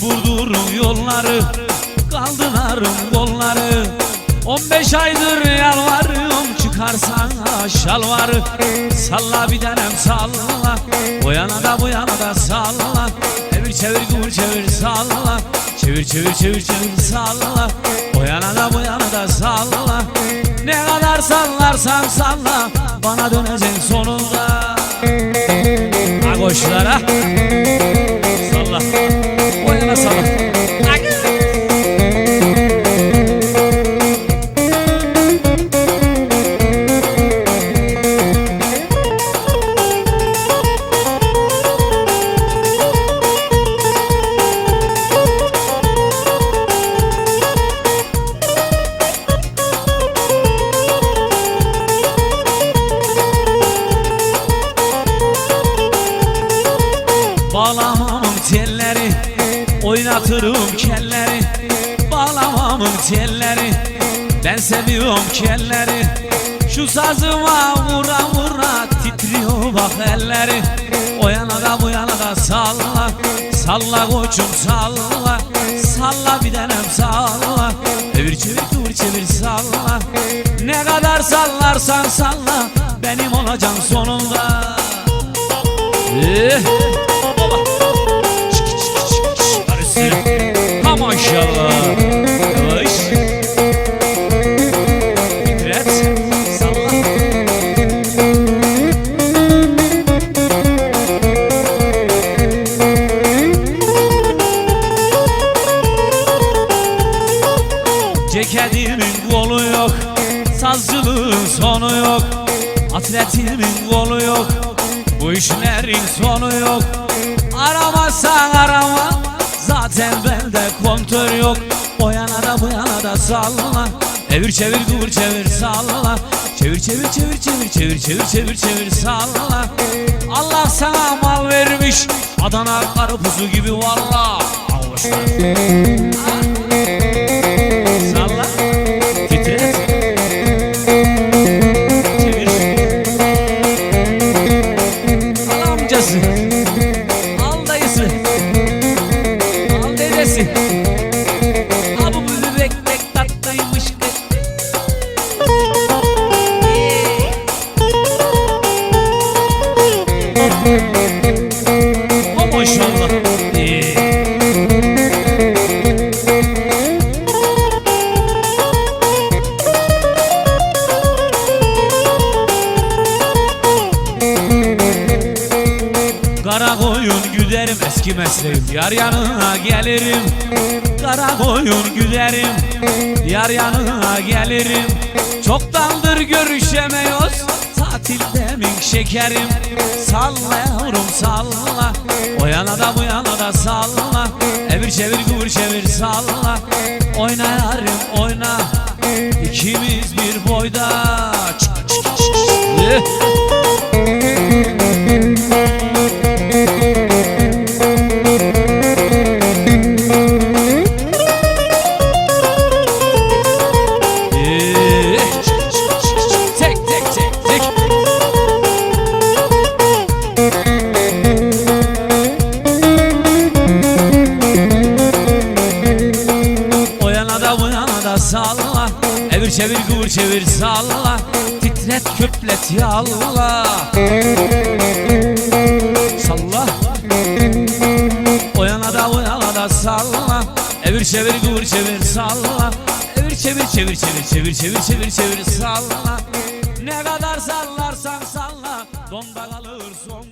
Vurdurun yolları. Kaldırarım kolları. 15 aydır yalvarım çıkarsan şalvarı. Salla bir denem salla. O yana da bu yana da salla. Çevir çevir dur çevir salla. Çevir çevir çevir çevir salla. O yana da bu yana da salla. Ne kadar sallarsan salla Bana döneceksin sonunda. Agoşlara Oynatırım kelleri Bağlamamın telleri. Ben seviyorum kelleri Şu sazıma vura vura Titriyor bak elleri. O yana da bu yana da salla Salla koçum salla Salla bir tanem salla. Çevir çevir kıvır çevir salla. Ne kadar sallarsan salla Benim olacaksın sonunda sonu yok. Atletimin kolu yok. Bu işlerin sonu yok. Aramazsan arama. Zaten bende kontör yok. O yana da bu yana da salla Evir çevir kıvır çevir salla Çevir çevir çevir çevir çevir çevir çevir çevir salla Allah sana mal vermiş. Adana karpuzu gibi valla. Avuçlar eski mesleğim? Yar yanına gelirim. Kara koyun güderim Yar yanına gelirim. Çoktandır görüşemiyoruz. Tatilde min şekerim. Salla yavrum salla. O yana da bu yana da salla. Evir çevir kıvır çevir salla. Oyna yarim oyna. İkimiz bir boyda çevir kıvır çevir salla Titret köplet yalla. Salla. O yana da yana da salla. Evir çevir kıvır çevir salla. Evir çevir çevir çevir çevir çevir çevir çevir salla. Ne kadar sallarsan salla Donda kalır son